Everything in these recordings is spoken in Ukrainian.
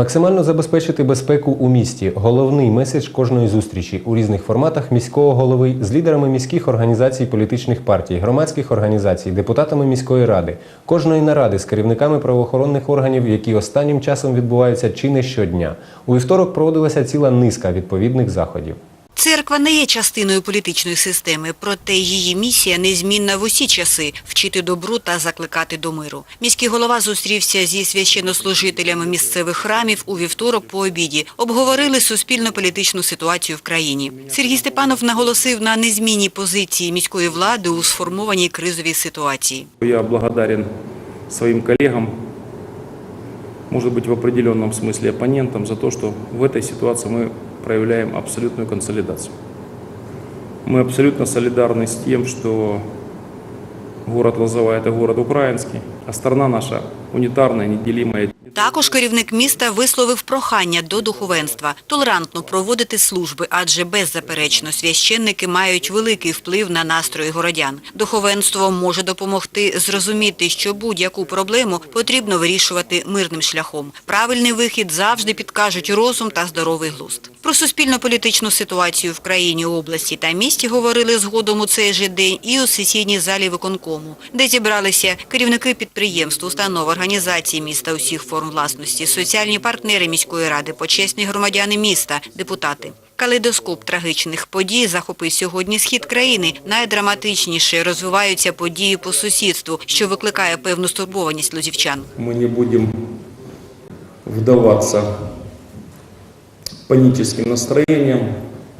Максимально забезпечити безпеку у місті головний меседж кожної зустрічі у різних форматах міського голови з лідерами міських організацій, політичних партій, громадських організацій, депутатами міської ради, кожної наради з керівниками правоохоронних органів, які останнім часом відбуваються чи не щодня. У вівторок проводилася ціла низка відповідних заходів. Церква не є частиною політичної системи, проте її місія незмінна в усі часи – вчити добру та закликати до миру. Міський голова зустрівся зі священнослужителями місцевих храмів у вівторок по обіді. Обговорили суспільно-політичну ситуацію в країні. Сергій Степанов наголосив на незмінній позиції міської влади у сформованій кризовій ситуації. Я благодарен своим коллегам, может быть, в определенном смысле оппонентам за то, что в этой ситуации мы Проявляем абсолютную консолидацию. Мы абсолютно солидарны с тем, что город Лозова – это город украинский, а страна наша унитарная, неделимая. Також керівник міста висловив прохання до духовенства толерантно проводити служби, адже беззаперечно священники мають великий вплив на настрої городян. Духовенство може допомогти зрозуміти, що будь-яку проблему потрібно вирішувати мирним шляхом. Правильний вихід завжди підкажуть розум та здоровий глузд. Про суспільно-політичну ситуацію в країні, області та місті говорили згодом у цей же день і у сесійній залі виконкому, де зібралися керівники підприємств, установ, організацій міста усіх форм власності, соціальні партнери міської ради, почесні громадяни міста, депутати. Калейдоскоп трагічних подій захопив сьогодні схід країни. Найдраматичніше розвиваються події по сусідству, що викликає певну стурбованість лозівчан. Мы не будем вдаваться паническим настроениям.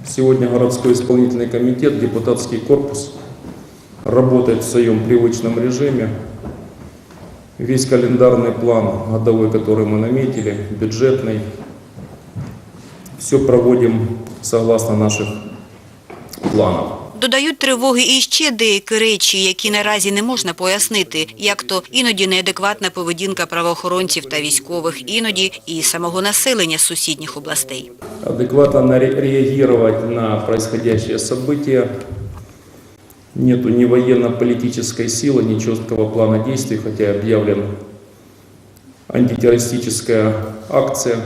Сегодня городской исполнительный комитет, депутатский корпус работает в своем привычном режиме. Весь календарный план годовой, который мы наметили, бюджетный, все проводим согласно наших планов. Додають тривоги і ще деякі речі, які наразі не можна пояснити, як то іноді неадекватна поведінка правоохоронців та військових, іноді і самого населення з сусідніх областей. адекватно на- реагировать на происходящее событие. Нету ни военно-политической силы, ни четкого плана действий, хотя объявлен антитеррористическая акция,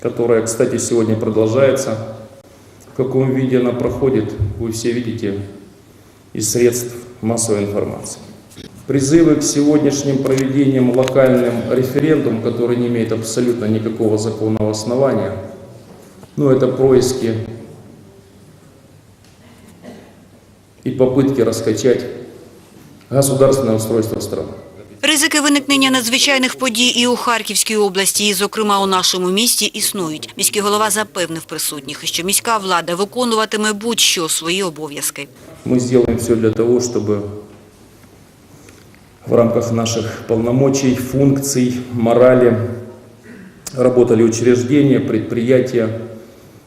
которая, кстати, сегодня продолжается. В каком виде она проходит, вы все видите из средств массовой информации. Призывы к сегодняшним проведениям локальным референдум, который не имеет абсолютно никакого законного основания, ну, это происки и попытки раскачать государственное устройство страны. Ризики виникнення надзвичайних подій і у Харківській області, і, зокрема, у нашому місті, існують. Міський голова запевнив присутніх, що міська влада виконуватиме будь-що свої обов'язки. Мы сделаем все для того, чтобы в рамках наших полномочий, функций, морали работали учреждения, предприятия,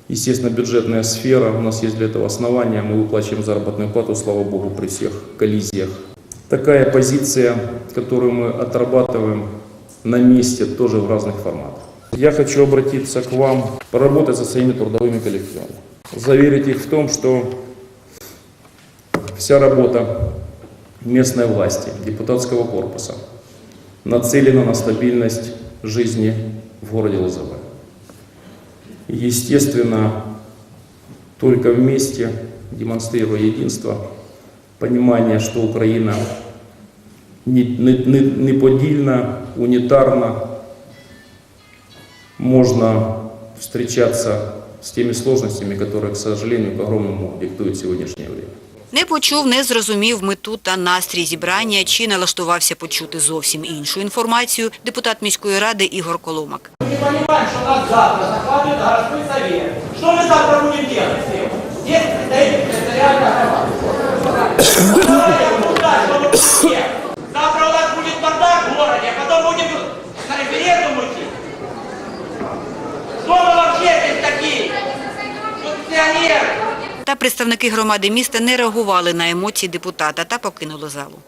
естественно, бюджетная сфера. У нас есть для этого основания. Мы выплачиваем заработную плату, слава богу, при всех коллизиях. Такая позиция, которую мы отрабатываем на месте, тоже в разных форматах. Я хочу обратиться к вам, поработать со своими трудовыми коллективами. Заверить их в том, что вся работа местной власти, депутатского корпуса нацелена на стабильность жизни в городе Лозовое. Естественно, только вместе, демонстрируя единство, понимание, что Украина не- не- не- неподільна, унитарна, можно встречаться с теми сложностями, которые, к сожалению, к огромному диктует сегодняшнее время. Не почув, не зрозумів мету та настрій зібрання чи налаштувався почути зовсім іншу інформацію депутат міської ради Ігор Коломак Не понимаем, что нас завтра захватывает городской совет. Что мы завтра будем делать с этим? Здесь представитель территориальной громады. Давайте обсуждать, что мы будем делать. Завтра у нас будет бардак в городе, а потом будем на референдум идти. Кто мы вообще здесь такие? Функционеры. Та представники громади міста не реагували на емоції депутата та покинули залу.